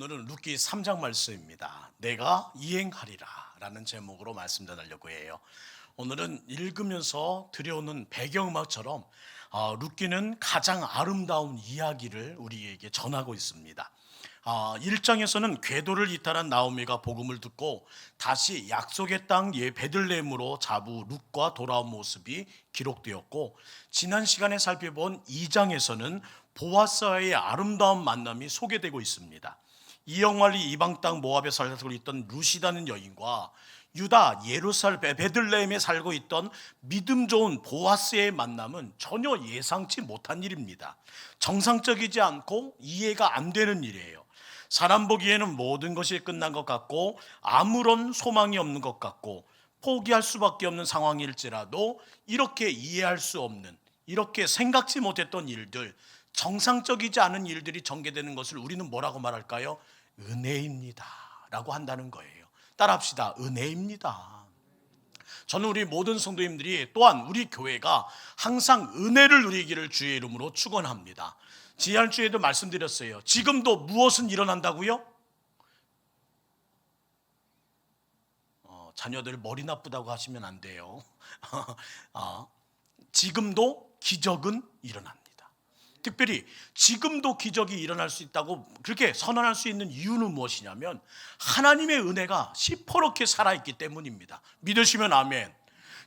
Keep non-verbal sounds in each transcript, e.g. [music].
오늘은 룻기 3장 말씀입니다. 내가 이행하리라 라는 제목으로 말씀 전하려고 해요. 오늘은 읽으면서 들여오는 배경음악처럼 어, 룻기는 가장 아름다운 이야기를 우리에게 전하고 있습니다. 아, 1장에서는 궤도를 이탈한 나오미가 복음을 듣고 다시 약속의 땅 예 베들레헴으로 자부 룻과 돌아온 모습이 기록되었고 지난 시간에 살펴본 2장에서는 보아스와의 아름다운 만남이 소개되고 있습니다. 이영말리 이방 땅 모압에 살고 있던 루시다는 여인과 유다 예루살렘 베들레헴에 살고 있던 믿음 좋은 보아스의 만남은 전혀 예상치 못한 일입니다. 정상적이지 않고 이해가 안 되는 일이에요. 사람 보기에는 모든 것이 끝난 것 같고 아무런 소망이 없는 것 같고 포기할 수밖에 없는 상황일지라도 이렇게 이해할 수 없는 이렇게 생각지 못했던 일들 정상적이지 않은 일들이 전개되는 것을 우리는 뭐라고 말할까요? 은혜입니다. 라고 한다는 거예요. 따라합시다. 은혜입니다. 저는 우리 모든 성도님들이 또한 우리 교회가 항상 은혜를 누리기를 주의 이름으로 축원합니다. 지난 주에도 말씀드렸어요. 지금도 무엇은 일어난다고요? 어, 자녀들 머리 나쁘다고 하시면 안 돼요. [laughs] 어, 지금도 기적은 일어납니다. 특별히 지금도 기적이 일어날 수 있다고 그렇게 선언할 수 있는 이유는 무엇이냐면 하나님의 은혜가 시퍼렇게 살아있기 때문입니다. 믿으시면 아멘.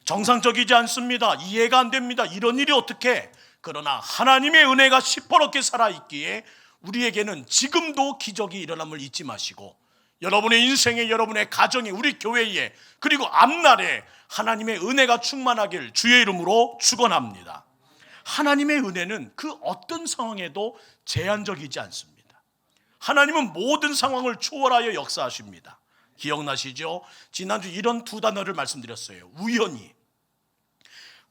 정상적이지 않습니다. 이해가 안 됩니다. 이런 일이 어떻게? 그러나 하나님의 은혜가 시퍼렇게 살아있기에 우리에게는 지금도 기적이 일어남을 잊지 마시고 여러분의 인생에 여러분의 가정에 우리 교회에 그리고 앞날에 하나님의 은혜가 충만하길 주의 이름으로 축원합니다. 하나님의 은혜는 그 어떤 상황에도 제한적이지 않습니다. 하나님은 모든 상황을 초월하여 역사하십니다. 기억나시죠? 지난주 이런 두 단어를 말씀드렸어요. 우연히.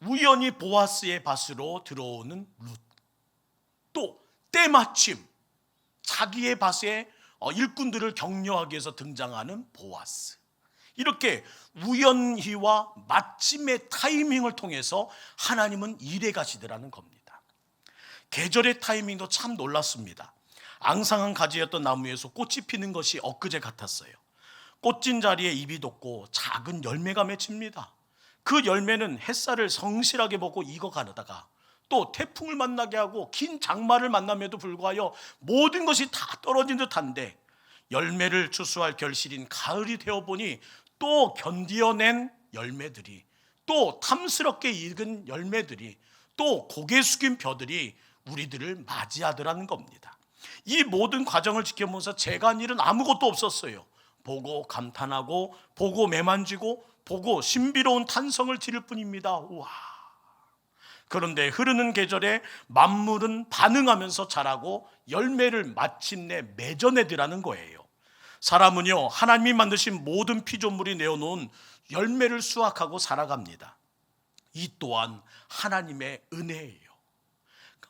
우연히 보아스의 밭으로 들어오는 룻. 또 때마침 자기의 밭에 어, 일꾼들을 격려하기 위해서 등장하는 보아스. 이렇게 우연히와 마침의 타이밍을 통해서 하나님은 일해 가시더라는 겁니다. 계절의 타이밍도 참 놀랐습니다. 앙상한 가지였던 나무에서 꽃이 피는 것이 엊그제 같았어요. 꽃진 자리에 잎이 돋고 작은 열매가 맺힙니다. 그 열매는 햇살을 성실하게 보고 익어가다가 또 태풍을 만나게 하고 긴 장마를 만남에도 불구하여 모든 것이 다 떨어진 듯한데 열매를 추수할 결실인 가을이 되어 보니 또 견디어낸 열매들이 또 탐스럽게 익은 열매들이 또 고개 숙인 벼들이 우리들을 맞이하더라는 겁니다. 이 모든 과정을 지켜보면서 제가 한 일은 아무것도 없었어요. 보고 감탄하고 보고 매만지고 보고 신비로운 탄성을 지를 뿐입니다. 와. 그런데 흐르는 계절에 만물은 반응하면서 자라고 열매를 마침내 맺어내더라는 거예요. 사람은요, 하나님이 만드신 모든 피조물이 내어놓은 열매를 수확하고 살아갑니다. 이 또한 하나님의 은혜예요.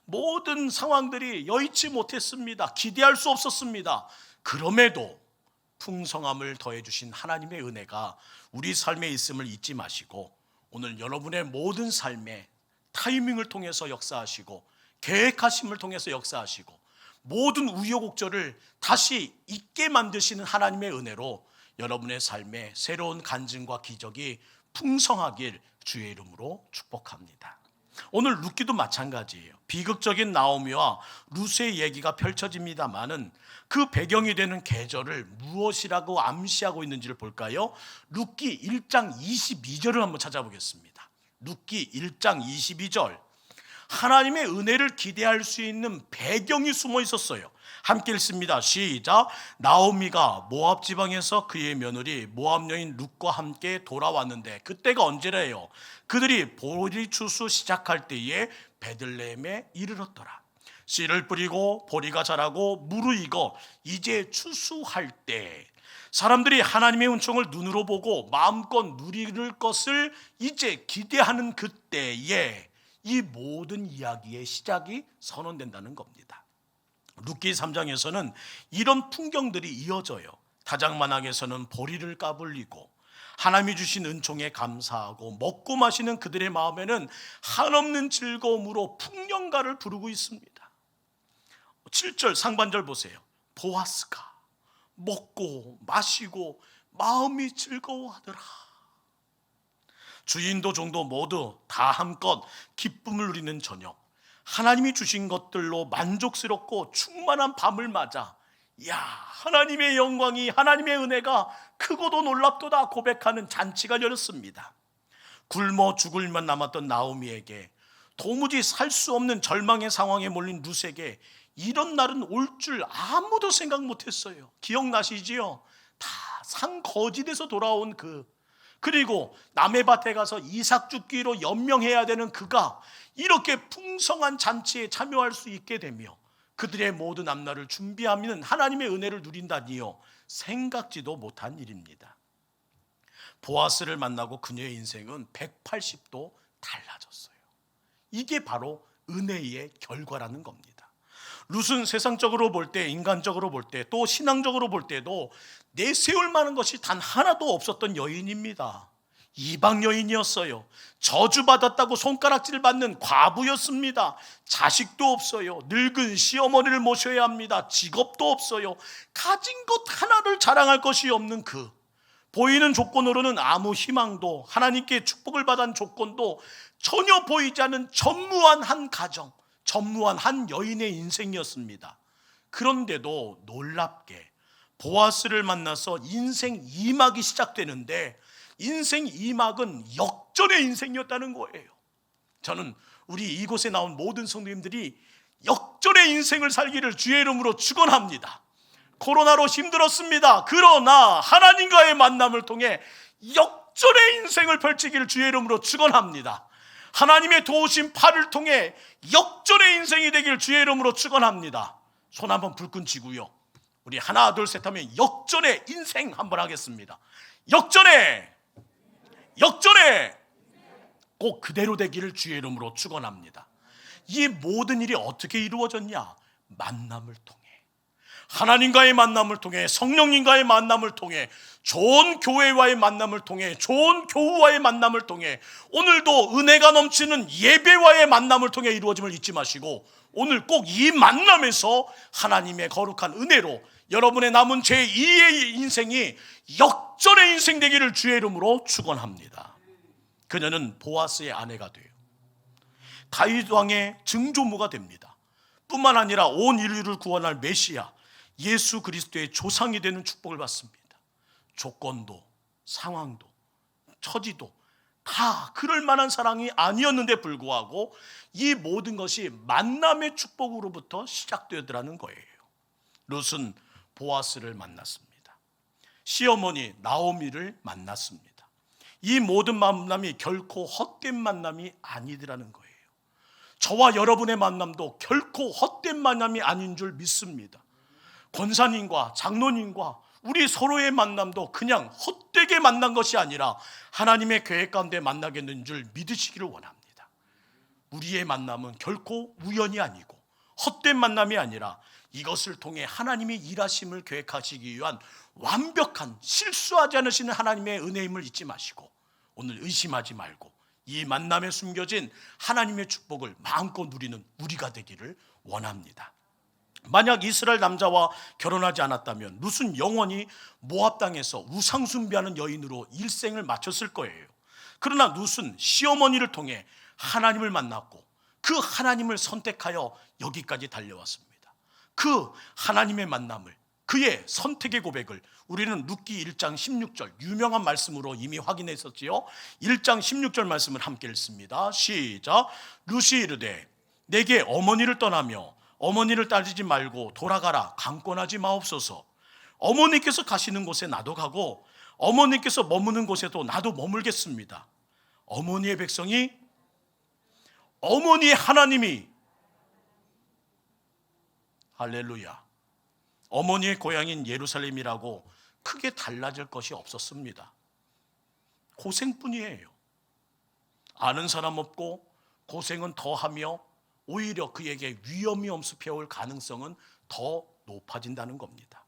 모든 상황들이 여의치 못했습니다. 기대할 수 없었습니다. 그럼에도 풍성함을 더해주신 하나님의 은혜가 우리 삶에 있음을 잊지 마시고 오늘 여러분의 모든 삶에 타이밍을 통해서 역사하시고 계획하심을 통해서 역사하시고 모든 우여곡절을 다시 잊게 만드시는 하나님의 은혜로 여러분의 삶에 새로운 간증과 기적이 풍성하길 주의 이름으로 축복합니다. 오늘 룻기도 마찬가지예요. 비극적인 나오미와 룻의 얘기가 펼쳐집니다만은 그 배경이 되는 계절을 무엇이라고 암시하고 있는지를 볼까요? 룻기 1장 22절을 한번 찾아보겠습니다. 룻기 1장 22절. 하나님의 은혜를 기대할 수 있는 배경이 숨어 있었어요. 함께 읽습니다. 시작. 나오미가 모압 지방에서 그의 며느리 모압 여인 룻과 함께 돌아왔는데 그때가 언제래요? 그들이 보리 추수 시작할 때에 베들레헴에 이르렀더라. 씨를 뿌리고 보리가 자라고 무르익어 이제 추수할 때 사람들이 하나님의 은총을 눈으로 보고 마음껏 누릴 것을 이제 기대하는 그때에 이 모든 이야기의 시작이 선언된다는 겁니다. 룻기 3장에서는 이런 풍경들이 이어져요. 다장만항에서는 보리를 까불리고 하나님이 주신 은총에 감사하고 먹고 마시는 그들의 마음에는 한없는 즐거움으로 풍년가를 부르고 있습니다. 7절 상반절 보세요. 보아스가 먹고 마시고 마음이 즐거워하더라. 주인도 종도 모두 다 한껏 기쁨을 누리는 저녁. 하나님이 주신 것들로 만족스럽고 충만한 밤을 맞아 야 하나님의 영광이 하나님의 은혜가 크고도 놀랍도다 고백하는 잔치가 열렸습니다. 굶어 죽을만 남았던 나오미에게 도무지 살 수 없는 절망의 상황에 몰린 룻에게 이런 날은 올 줄 아무도 생각 못했어요. 기억나시지요? 다산 거짓에서 돌아온 그 그리고 남의 밭에 가서 이삭 죽기로 연명해야 되는 그가 이렇게 풍성한 잔치에 참여할 수 있게 되며 그들의 모든 앞날을 준비하면 하나님의 은혜를 누린다니요 생각지도 못한 일입니다. 보아스를 만나고 그녀의 인생은 180도 달라졌어요. 이게 바로 은혜의 결과라는 겁니다. 룻은 세상적으로 볼 때, 인간적으로 볼 때, 또 신앙적으로 볼 때도 내세울 만한 것이 단 하나도 없었던 여인입니다. 이방 여인이었어요. 저주받았다고 손가락질 받는 과부였습니다. 자식도 없어요. 늙은 시어머니를 모셔야 합니다. 직업도 없어요. 가진 것 하나를 자랑할 것이 없는 그 보이는 조건으로는 아무 희망도 하나님께 축복을 받은 조건도 전혀 보이지 않는 전무한 한 가정, 전무한 한 여인의 인생이었습니다. 그런데도 놀랍게 보아스를 만나서 인생 2막이 시작되는데 인생 2막은 역전의 인생이었다는 거예요. 저는 우리 이곳에 나온 모든 성도님들이 역전의 인생을 살기를 주의 이름으로 축원합니다. 코로나로 힘들었습니다. 그러나 하나님과의 만남을 통해 역전의 인생을 펼치기를 주의 이름으로 축원합니다. 하나님의 도우신 팔을 통해 역전의 인생이 되기를 주의 이름으로 축원합니다. 손 한번 불끈 쥐고요. 우리 하나 둘 셋 하면 역전의 인생 한번 하겠습니다. 역전의 역전의 꼭 그대로 되기를 주의 이름으로 축원합니다. 이 모든 일이 어떻게 이루어졌냐? 만남을 통해 하나님과의 만남을 통해 성령님과의 만남을 통해 좋은 교회와의 만남을 통해 좋은 교우와의 만남을 통해 오늘도 은혜가 넘치는 예배와의 만남을 통해 이루어짐을 잊지 마시고 오늘 꼭 이 만남에서 하나님의 거룩한 은혜로 여러분의 남은 제2의 인생이 역전의 인생 되기를 주의 이름으로 축원합니다. 그녀는 보아스의 아내가 돼요. 다윗 왕의 증조모가 됩니다. 뿐만 아니라 온 인류를 구원할 메시아 예수 그리스도의 조상이 되는 축복을 받습니다. 조건도 상황도 처지도 다 그럴 만한 사랑이 아니었는데 불구하고 이 모든 것이 만남의 축복으로부터 시작되더라는 거예요. 룻은 보아스를 만났습니다. 시어머니 나오미를 만났습니다. 이 모든 만남이 결코 헛된 만남이 아니더라는 거예요. 저와 여러분의 만남도 결코 헛된 만남이 아닌 줄 믿습니다. 권사님과 장로님과 우리 서로의 만남도 그냥 헛되게 만난 것이 아니라 하나님의 계획 가운데 만나겠는 줄 믿으시기를 원합니다. 우리의 만남은 결코 우연이 아니고 헛된 만남이 아니라 이것을 통해 하나님이 일하심을 계획하시기 위한 완벽한 실수하지 않으시는 하나님의 은혜임을 잊지 마시고 오늘 의심하지 말고 이 만남에 숨겨진 하나님의 축복을 마음껏 누리는 우리가 되기를 원합니다. 만약 이스라엘 남자와 결혼하지 않았다면 룻은 영원히 모압 땅에서 우상 숭배하는 여인으로 일생을 마쳤을 거예요. 그러나 룻은 시어머니를 통해 하나님을 만났고 그 하나님을 선택하여 여기까지 달려왔습니다. 그 하나님의 만남을 그의 선택의 고백을 우리는 룻기 1장 16절 유명한 말씀으로 이미 확인했었지요. 1장 16절 말씀을 함께 읽습니다. 시작. 룻이 이르되 내게 어머니를 떠나며 어머니를 따지지 말고 돌아가라 강권하지 마옵소서. 어머니께서 가시는 곳에 나도 가고 어머니께서 머무는 곳에도 나도 머물겠습니다. 어머니의 백성이 어머니의 하나님이 할렐루야. 어머니의 고향인 예루살렘이라고 크게 달라질 것이 없었습니다. 고생뿐이에요. 아는 사람 없고 고생은 더하며 오히려 그에게 위험이 엄습해올 가능성은 더 높아진다는 겁니다.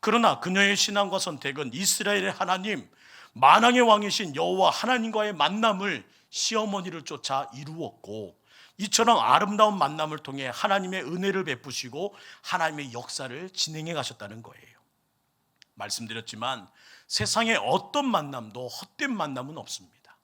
그러나 그녀의 신앙과 선택은 이스라엘의 하나님, 만왕의 왕이신 여호와 하나님과의 만남을 시어머니를 쫓아 이루었고 이처럼 아름다운 만남을 통해 하나님의 은혜를 베푸시고 하나님의 역사를 진행해 가셨다는 거예요. 말씀드렸지만 세상에 어떤 만남도 헛된 만남은 없습니다.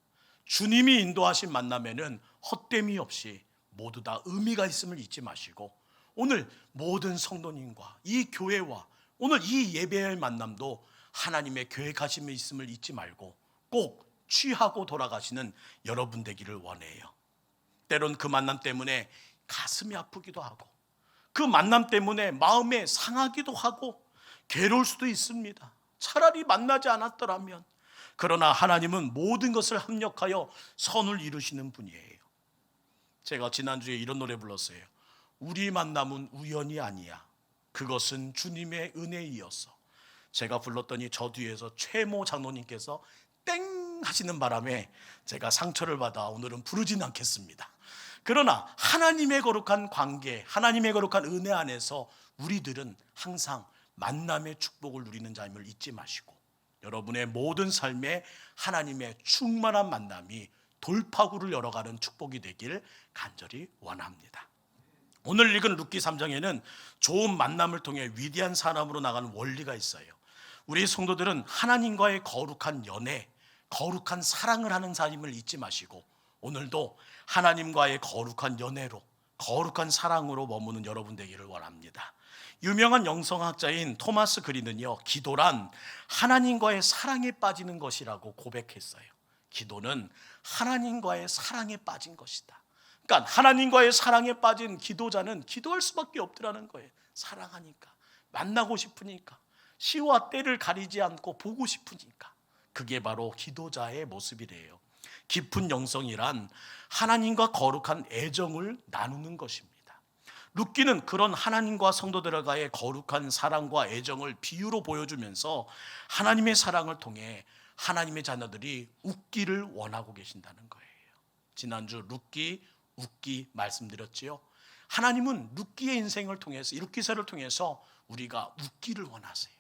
주님이 인도하신 만남에는 헛됨이 없이 모두 다 의미가 있음을 잊지 마시고 오늘 모든 성도님과 이 교회와 오늘 이 예배의 만남도 하나님의 계획하심이 있음을 잊지 말고 꼭 취하고 돌아가시는 여러분 되기를 원해요. 때론 그 만남 때문에 가슴이 아프기도 하고 그 만남 때문에 마음에 상하기도 하고 괴로울 수도 있습니다. 차라리 만나지 않았더라면 그러나 하나님은 모든 것을 합력하여 선을 이루시는 분이에요. 제가 지난주에 이런 노래 불렀어요. 우리 만남은 우연이 아니야. 그것은 주님의 은혜이었어. 제가 불렀더니 저 뒤에서 최모 장로님께서 땡 하시는 바람에 제가 상처를 받아 오늘은 부르진 않겠습니다. 그러나 하나님의 거룩한 관계, 하나님의 거룩한 은혜 안에서 우리들은 항상 만남의 축복을 누리는 자임을 잊지 마시고 여러분의 모든 삶에 하나님의 충만한 만남이 돌파구를 열어가는 축복이 되길 간절히 원합니다. 오늘 읽은 룻기 3장에는 좋은 만남을 통해 위대한 사람으로 나가는 원리가 있어요. 우리 성도들은 하나님과의 거룩한 연애, 거룩한 사랑을 하는 삶을 잊지 마시고 오늘도 하나님과의 거룩한 연애로 거룩한 사랑으로 머무는 여러분 되기를 원합니다. 유명한 영성학자인 토마스 그린은요, 기도란 하나님과의 사랑에 빠지는 것이라고 고백했어요. 기도는 하나님과의 사랑에 빠진 것이다. 그러니까 하나님과의 사랑에 빠진 기도자는 기도할 수밖에 없더라는 거예요. 사랑하니까, 만나고 싶으니까, 시와 때를 가리지 않고 보고 싶으니까. 그게 바로 기도자의 모습이래요. 깊은 영성이란 하나님과 거룩한 애정을 나누는 것입니다. 룻기는 그런 하나님과 성도들과의 거룩한 사랑과 애정을 비유로 보여주면서 하나님의 사랑을 통해 하나님의 자녀들이 웃기를 원하고 계신다는 거예요. 지난주 룻기 웃기 말씀드렸지요. 하나님은 룻기의 인생을 통해서 룻기서를 통해서 우리가 웃기를 원하세요.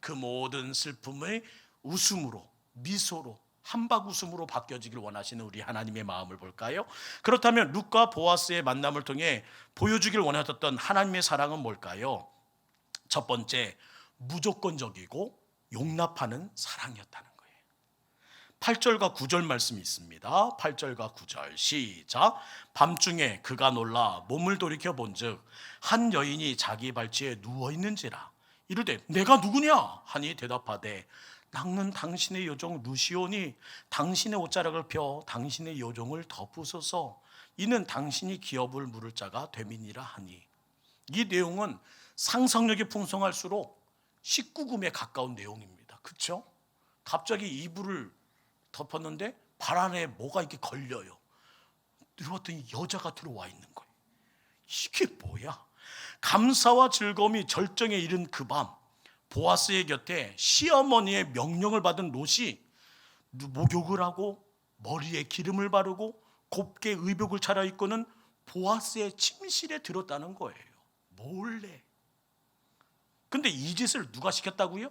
그 모든 슬픔을 웃음으로 미소로 한박 웃음으로 바뀌어지길 원하시는 우리 하나님의 마음을 볼까요? 그렇다면 룻과 보아스의 만남을 통해 보여주길 원하셨던 하나님의 사랑은 뭘까요? 첫 번째 무조건적이고 용납하는 사랑이었다는. 8절과 9절 말씀이 있습니다. 8절과 9절 시작. 밤중에 그가 놀라 몸을 돌이켜 본즉 한 여인이 자기 발치에 누워 있는지라 이르되 내가 누구냐 하니 대답하되 낚는 당신의 요종 루시온이 당신의 옷자락을 펴 당신의 요종을 덮으소서 이는 당신이 기업을 물을 자가 되민이라 하니 이 내용은 상상력이 풍성할수록 19금에 가까운 내용입니다. 그렇죠? 갑자기 이불을 덮었는데 발 안에 뭐가 이렇게 걸려요. 들어왔더니 여자가 들어와 있는 거예요. 이게 뭐야? 감사와 즐거움이 절정에 이른 그 밤 보아스의 곁에 시어머니의 명령을 받은 롯이 목욕을 하고 머리에 기름을 바르고 곱게 의복을 차려입고는 보아스의 침실에 들었다는 거예요. 몰래. 근데 이 짓을 누가 시켰다고요?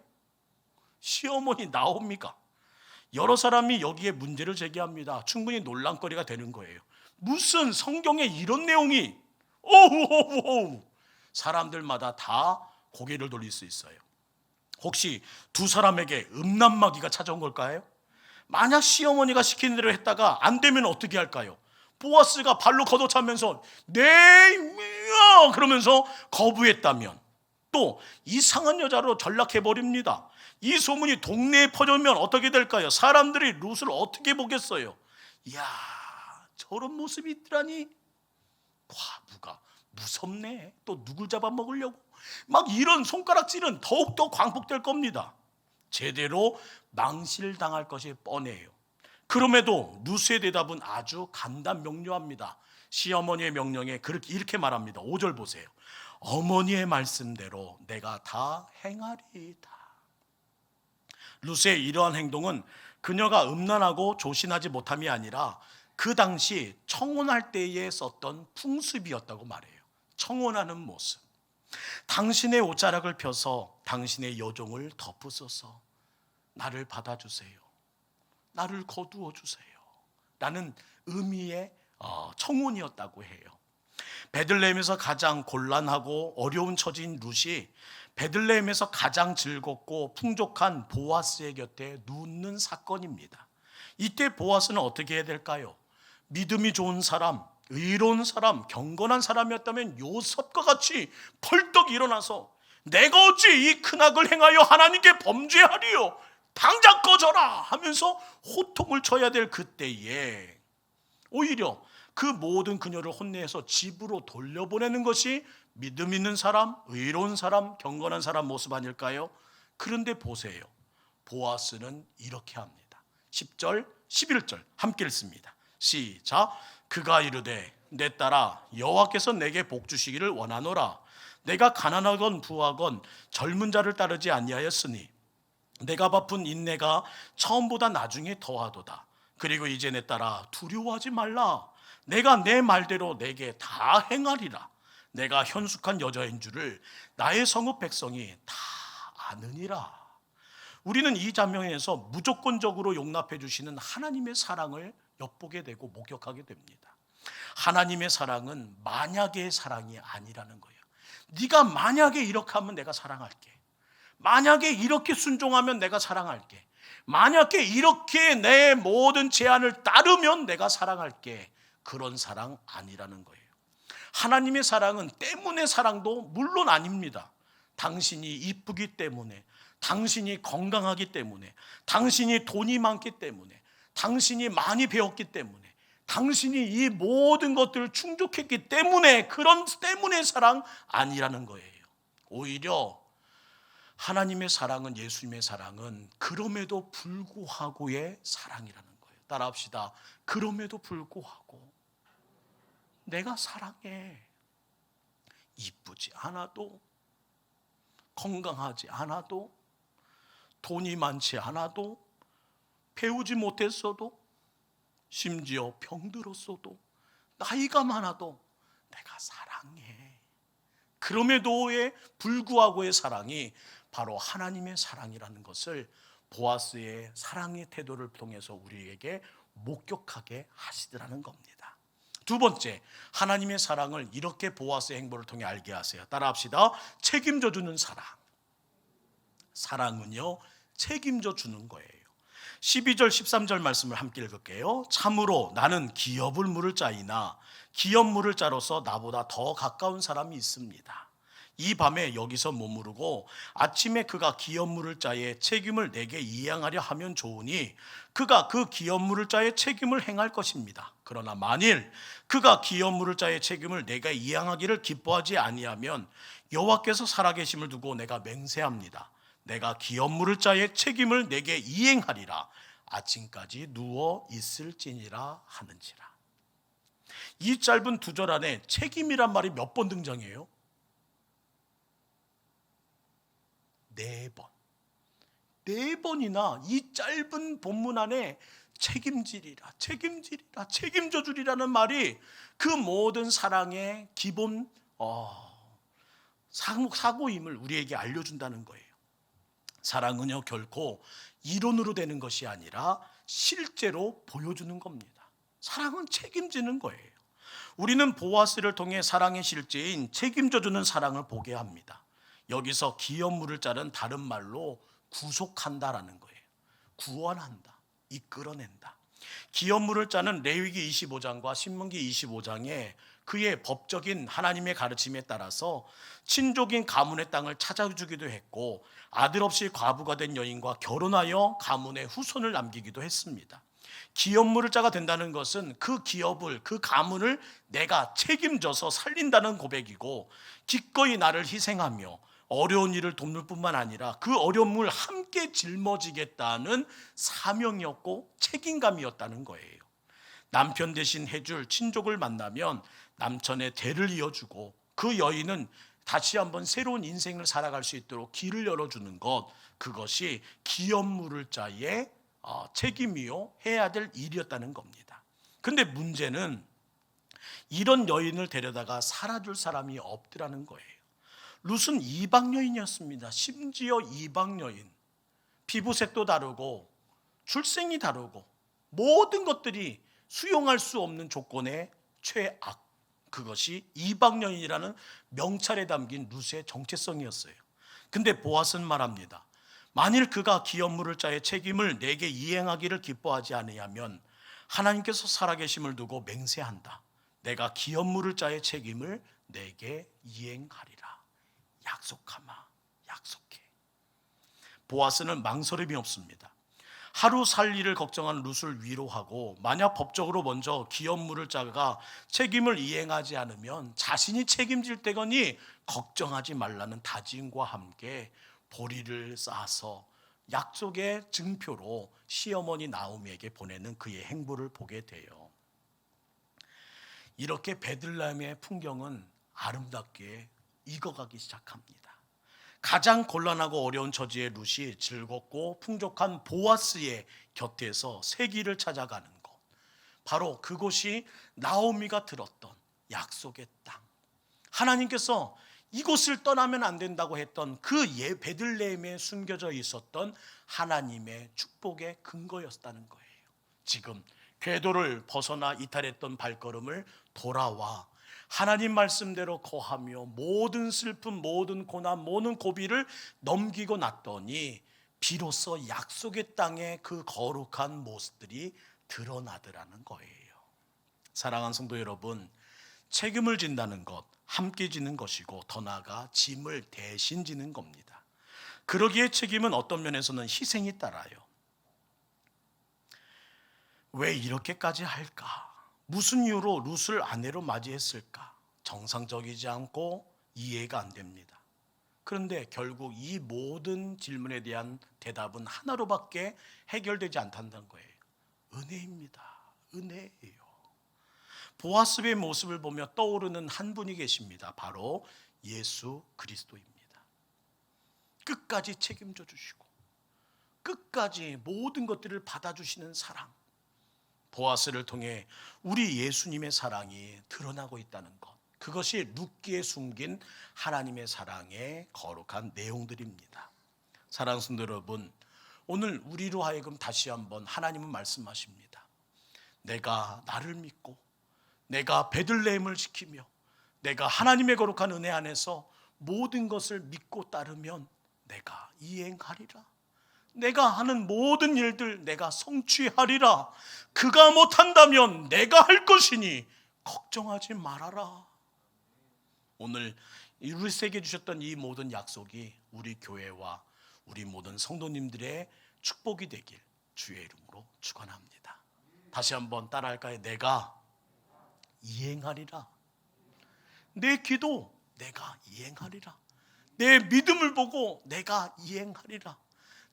시어머니 나옵니까? 여러 사람이 여기에 문제를 제기합니다. 충분히 논란거리가 되는 거예요. 무슨 성경에 이런 내용이 오오오오 사람들마다 다 고개를 돌릴 수 있어요. 혹시 두 사람에게 음란마귀가 찾아온 걸까요? 만약 시어머니가 시키는 대로 했다가 안 되면 어떻게 할까요? 보아스가 발로 걷어차면서 네 그러면서 거부했다면 또 이상한 여자로 전락해 버립니다. 이 소문이 동네에 퍼지면 어떻게 될까요? 사람들이 룻을 어떻게 보겠어요? 이야 저런 모습이 있더라니 과부가 무섭네. 또 누굴 잡아먹으려고 막 이런 손가락질은 더욱더 광폭될 겁니다. 제대로 망실당할 것이 뻔해요. 그럼에도 루스의 대답은 아주 간단 명료합니다. 시어머니의 명령에 그렇게 이렇게 말합니다. 5절 보세요. 어머니의 말씀대로 내가 다 행하리이다. 루스의 이러한 행동은 그녀가 음란하고 조신하지 못함이 아니라 그 당시 청혼할 때에 썼던 풍습이었다고 말해요. 청혼하는 모습. 당신의 옷자락을 펴서 당신의 여종을 덮으소서 나를 받아주세요. 나를 거두어 주세요. 라는 의미의 어, 청혼이었다고 해요. 베들레헴에서 가장 곤란하고 어려운 처지인 룻이 베들레헴에서 가장 즐겁고 풍족한 보아스의 곁에 눕는 사건입니다. 이때 보아스는 어떻게 해야 될까요? 믿음이 좋은 사람, 의로운 사람, 경건한 사람이었다면 요섭과 같이 펄떡 일어나서 내가 어찌 이 큰악을 행하여 하나님께 범죄하리요? 당장 꺼져라 하면서 호통을 쳐야 될 그때에 오히려 그 모든 그녀를 혼내서 집으로 돌려보내는 것이 믿음 있는 사람, 의로운 사람, 경건한 사람 모습 아닐까요? 그런데 보세요. 보아스는 이렇게 합니다. 10절, 11절 함께 읽습니다. 시작. 그가 이르되 내 딸아 여호와께서 내게 복 주시기를 원하노라. 내가 가난하건 부하건 젊은 자를 따르지 아니하였으니 내가 바쁜 인내가 처음보다 나중에 더하도다. 그리고 이제 내 딸아 두려워하지 말라. 내가 내 말대로 내게 다 행하리라. 내가 현숙한 여자인 줄을 나의 성읍 백성이 다 아느니라. 우리는 이 장면에서 무조건적으로 용납해 주시는 하나님의 사랑을 엿보게 되고 목격하게 됩니다. 하나님의 사랑은 만약의 사랑이 아니라는 거예요. 네가 만약에 이렇게 하면 내가 사랑할게. 만약에 이렇게 순종하면 내가 사랑할게. 만약에 이렇게 내 모든 제안을 따르면 내가 사랑할게. 그런 사랑 아니라는 거예요. 하나님의 사랑은 때문에 사랑도 물론 아닙니다. 당신이 이쁘기 때문에, 당신이 건강하기 때문에, 당신이 돈이 많기 때문에, 당신이 많이 배웠기 때문에, 당신이 이 모든 것들을 충족했기 때문에 그런 때문에 사랑 아니라는 거예요. 오히려 하나님의 사랑은 예수님의 사랑은 그럼에도 불구하고의 사랑이라는 거예요. 따라합시다. 그럼에도 불구하고 내가 사랑해. 이쁘지 않아도 건강하지 않아도 돈이 많지 않아도 배우지 못했어도 심지어 병들었어도 나이가 많아도 내가 사랑해. 그럼에도에 불구하고의 사랑이 바로 하나님의 사랑이라는 것을 보아스의 사랑의 태도를 통해서 우리에게 목격하게 하시더라는 겁니다. 두 번째, 하나님의 사랑을 이렇게 보아스의 행보를 통해 알게 하세요. 따라합시다. 책임져 주는 사랑. 사랑은요, 책임져 주는 거예요. 12절 13절 말씀을 함께 읽을게요. 참으로 나는 기업을 물을 자이나 기업 물을 자로서 나보다 더 가까운 사람이 있습니다. 이 밤에 여기서 머무르고 아침에 그가 기업 물을 자의 책임을 내게 이행하려 하면 좋으니 그가 그 기업 물을 자의 책임을 행할 것입니다. 그러나 만일 그가 기업 물을 자의 책임을 내가 이행하기를 기뻐하지 아니하면 여호와께서 살아계심을 두고 내가 맹세합니다. 내가 기업 물을 자의 책임을 내게 이행하리라 아침까지 누워 있을지니라 하는지라. 이 짧은 두 절 안에 책임이란 말이 몇 번 등장해요? 네 번. 네 번이나 이 짧은 본문 안에 책임지리라, 책임지리라, 책임져 주리라는 말이 그 모든 사랑의 기본 어, 사고, 사고임을 우리에게 알려준다는 거예요. 사랑은요 결코 이론으로 되는 것이 아니라 실제로 보여주는 겁니다. 사랑은 책임지는 거예요. 우리는 보아스를 통해 사랑의 실제인 책임져주는 사랑을 보게 합니다. 여기서 기업 물을 자는 다른 말로 구속한다라는 거예요. 구원한다, 이끌어낸다. 기업 물을 자는 레위기 25장과 신문기 25장에 그의 법적인 하나님의 가르침에 따라서 친족인 가문의 땅을 찾아주기도 했고 아들 없이 과부가 된 여인과 결혼하여 가문의 후손을 남기기도 했습니다. 기업 물을 자가 된다는 것은 그 기업을 그 가문을 내가 책임져서 살린다는 고백이고 기꺼이 나를 희생하며 어려운 일을 돕는 뿐만 아니라 그 어려움을 함께 짊어지겠다는 사명이었고 책임감이었다는 거예요. 남편 대신 해줄 친족을 만나면 남편의 대를 이어주고 그 여인은 다시 한번 새로운 인생을 살아갈 수 있도록 길을 열어주는 것 그것이 기업 물을 자의 어, 책임이요 해야 될 일이었다는 겁니다. 근데 문제는 이런 여인을 데려다가 살아줄 사람이 없더라는 거예요. 룻은 이방 여인이었습니다. 심지어 이방 여인. 피부색도 다르고 출생이 다르고 모든 것들이 수용할 수 없는 조건의 최악 그것이 이방년이라는 명찰에 담긴 루스의 정체성이었어요. 근데 보아스는 말합니다. 만일 그가 기업물을 짜의 책임을 내게 이행하기를 기뻐하지 아니하면 하나님께서 살아계심을 두고 맹세한다. 내가 기업물을 짜의 책임을 내게 이행하리라. 약속하마. 약속해. 보아스는 망설임이 없습니다. 하루 살 일을 걱정하는 룻을 위로하고 만약 법적으로 먼저 기업물을 짜가 책임을 이행하지 않으면 자신이 책임질 때거니 걱정하지 말라는 다짐과 함께 보리를 싸서 약속의 증표로 시어머니 나오미에게 보내는 그의 행보를 보게 돼요. 이렇게 베들레헴의 풍경은 아름답게 익어가기 시작합니다. 가장 곤란하고 어려운 처지의 룻이 즐겁고 풍족한 보아스의 곁에서 세기를 찾아가는 것. 바로 그곳이 나오미가 들었던 약속의 땅. 하나님께서 이곳을 떠나면 안 된다고 했던 그 예 베들레헴에 숨겨져 있었던 하나님의 축복의 근거였다는 거예요. 지금 궤도를 벗어나 이탈했던 발걸음을 돌아와 하나님 말씀대로 거하며 모든 슬픔, 모든 고난, 모든 고비를 넘기고 났더니 비로소 약속의 땅에 그 거룩한 모습들이 드러나더라는 거예요. 사랑하는 성도 여러분, 책임을 진다는 것, 함께 지는 것이고 더 나아가 짐을 대신 지는 겁니다. 그러기에 책임은 어떤 면에서는 희생이 따라요. 왜 이렇게까지 할까? 무슨 이유로 룻을 아내로 맞이했을까? 정상적이지 않고 이해가 안 됩니다. 그런데 결국 이 모든 질문에 대한 대답은 하나로밖에 해결되지 않단다는 거예요. 은혜입니다. 은혜예요. 보아스의 모습을 보며 떠오르는 한 분이 계십니다. 바로 예수 그리스도입니다. 끝까지 책임져 주시고 끝까지 모든 것들을 받아주시는 사랑. 보아스를 통해 우리 예수님의 사랑이 드러나고 있다는 것. 그것이 룻기에 숨긴 하나님의 사랑의 거룩한 내용들입니다. 사랑하는 성도 여러분, 오늘 우리로 하여금 다시 한번 하나님은 말씀하십니다. 내가 나를 믿고 내가 베들레헴을 지키며 내가 하나님의 거룩한 은혜 안에서 모든 것을 믿고 따르면 내가 이행하리라. 내가 하는 모든 일들 내가 성취하리라. 그가 못한다면 내가 할 것이니 걱정하지 말아라. 오늘 루스에게 주셨던 이 모든 약속이 우리 교회와 우리 모든 성도님들의 축복이 되길 주의 이름으로 축원합니다. 다시 한번 따라할까요? 내가 이행하리라. 내 기도 내가 이행하리라. 내 믿음을 보고 내가 이행하리라.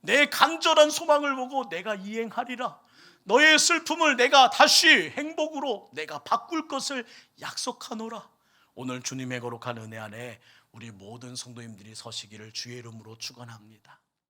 내 간절한 소망을 보고 내가 이행하리라. 너의 슬픔을 내가 다시 행복으로 내가 바꿀 것을 약속하노라. 오늘 주님의 거룩한 은혜 안에 우리 모든 성도님들이 서시기를 주의 이름으로 축원합니다.